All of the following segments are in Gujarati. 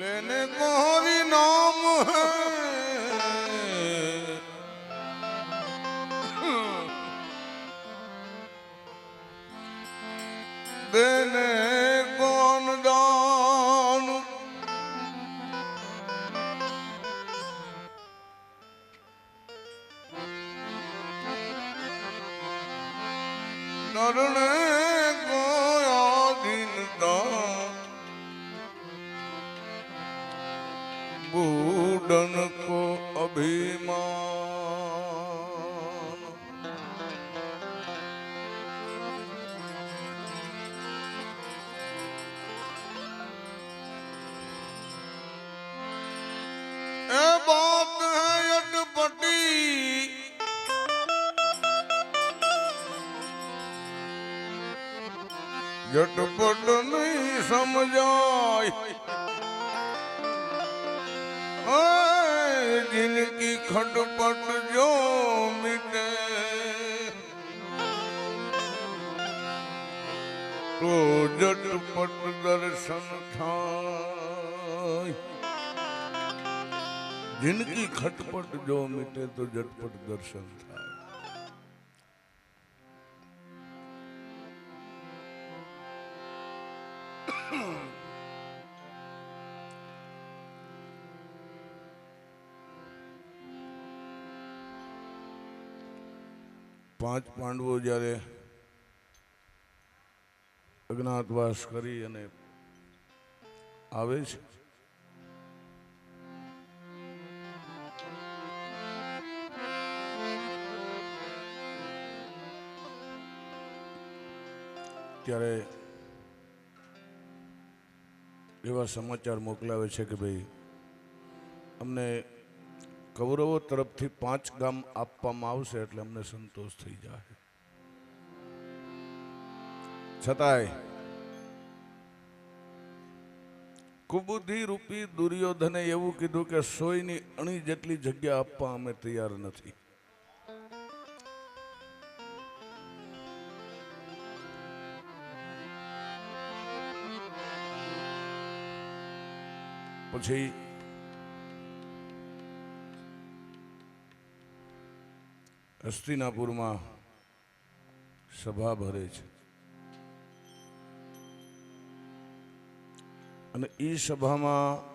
Lenin. बूढ़न को अभिमान ए बात है अटपटी झटपट नहीं समझाई ખડપટ જો મિટે. તો જટપટ દર્શન થાય. જિંદગી ખટપટ જો મિટે તો જટપટ દર્શન થાય. પાંચ પાંડવો જ્યારે અજ્ઞાતવાસ કરી અને આવે છે. ત્યારે એવા સમાચાર મોકલાવે છે કે ભાઈ અમને કૌરવો તરફથી પાંચ ગામ આપવામાં આવશે એટલે અમને સંતોષ થઈ જાય છતાંય કુબુદ્ધિ રૂપી દુર્યોધને એવું કીધું કે સોયની અણી જેટલી જગ્યા આપવા અમે તૈયાર નથી. પછી હસ્તિનાપુરમાં સભા ભરે છે. અને એ સભામાં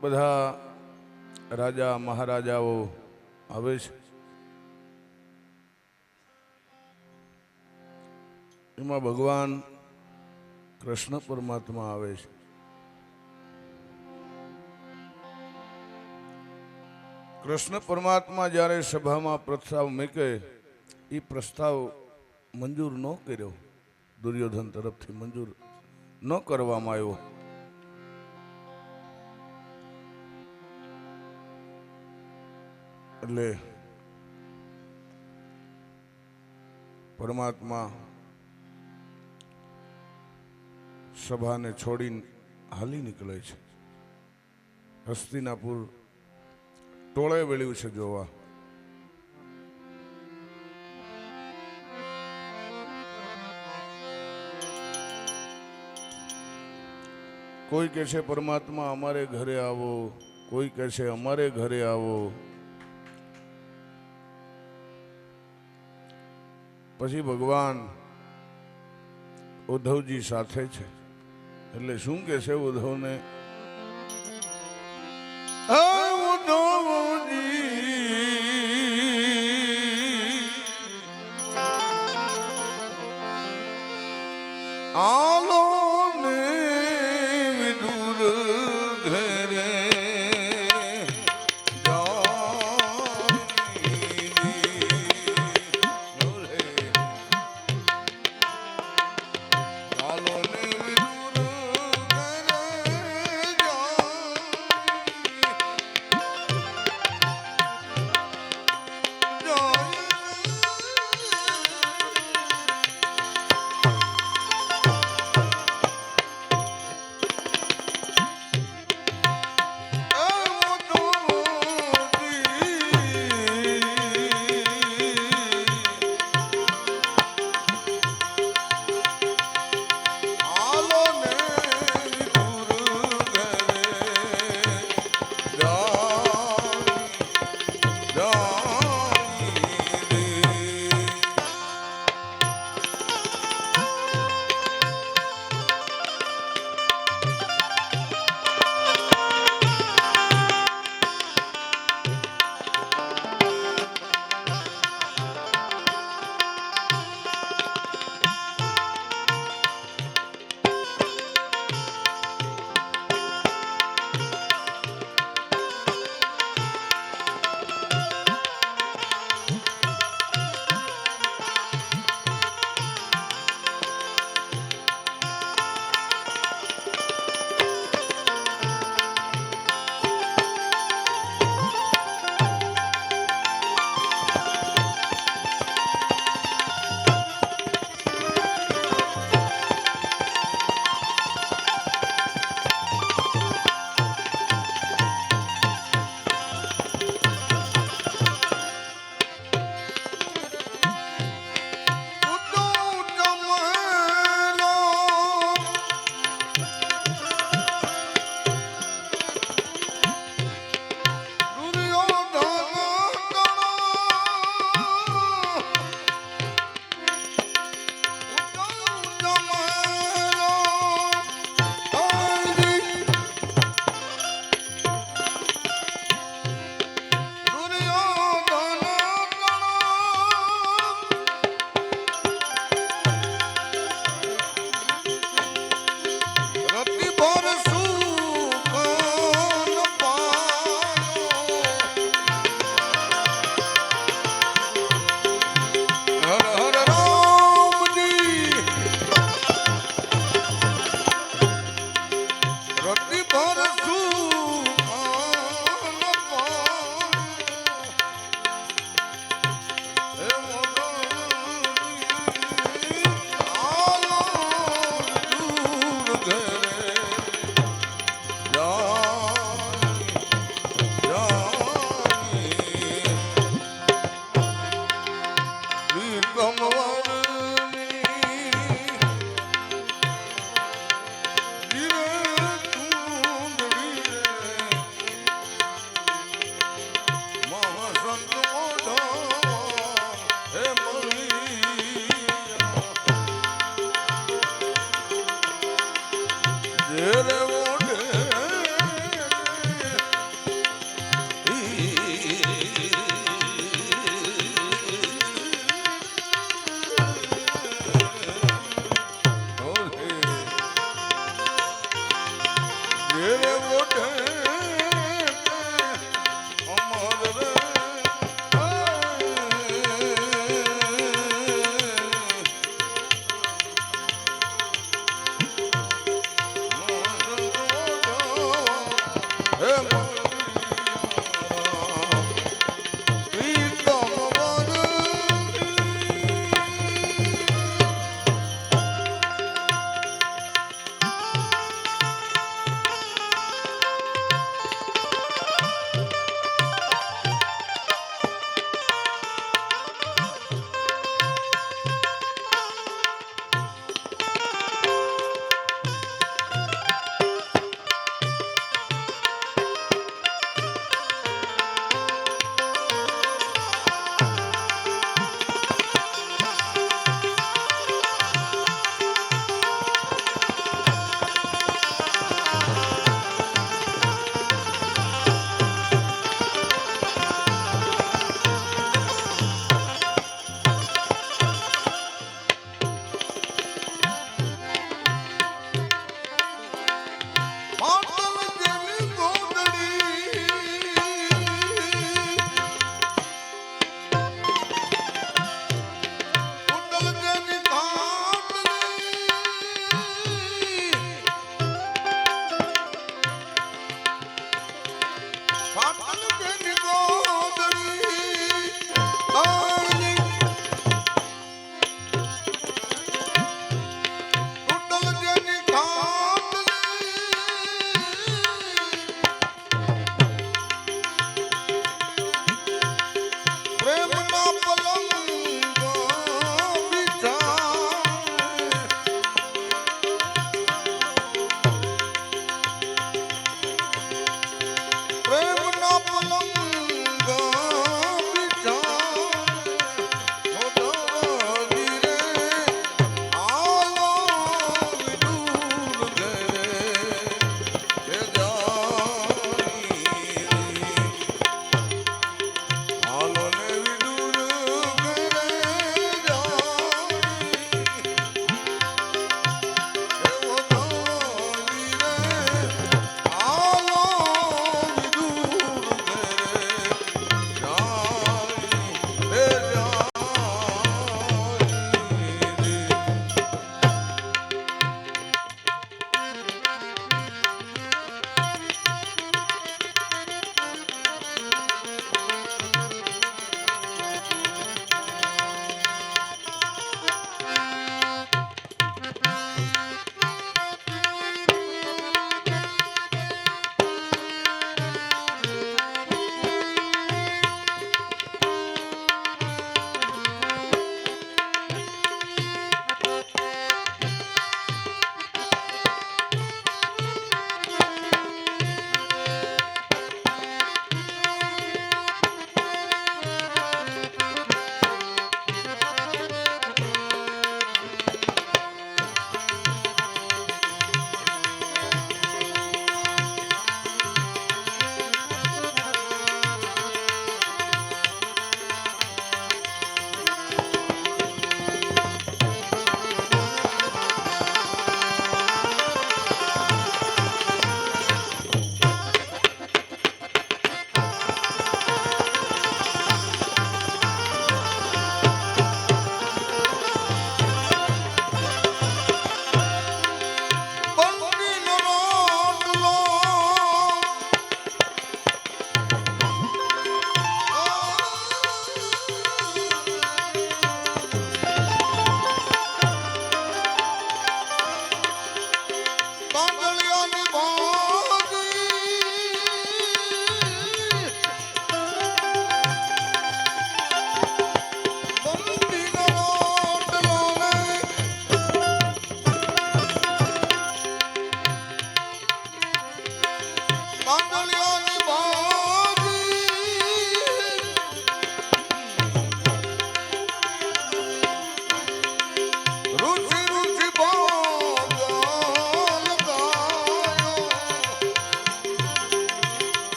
બધા રાજા મહારાજાઓ આવે છે. એમાં ભગવાન કૃષ્ણ પરમાત્મા આવે છે. કૃષ્ણ પરમાત્મા જ્યારે સભામાં પ્રસ્તાવ મૂકે એ પ્રસ્તાવ મંજૂર ન કર્યો. દુર્યોધન તરફથી મંજૂર ન કરવામાં આવ્યો. એટલે પરમાત્મા સભાને છોડીને હાલી નીકળે છે. હસ્તિનાપુર ટોળે વળ્યું છે જોવા કોઈ કહે છે પરમાત્મા અમારે ઘરે આવો. કોઈ કહે છે અમારે ઘરે આવો. પછી ભગવાન ઉદ્ધવજી સાથે છે. એટલે શું કે છે ઉદ્ધવને?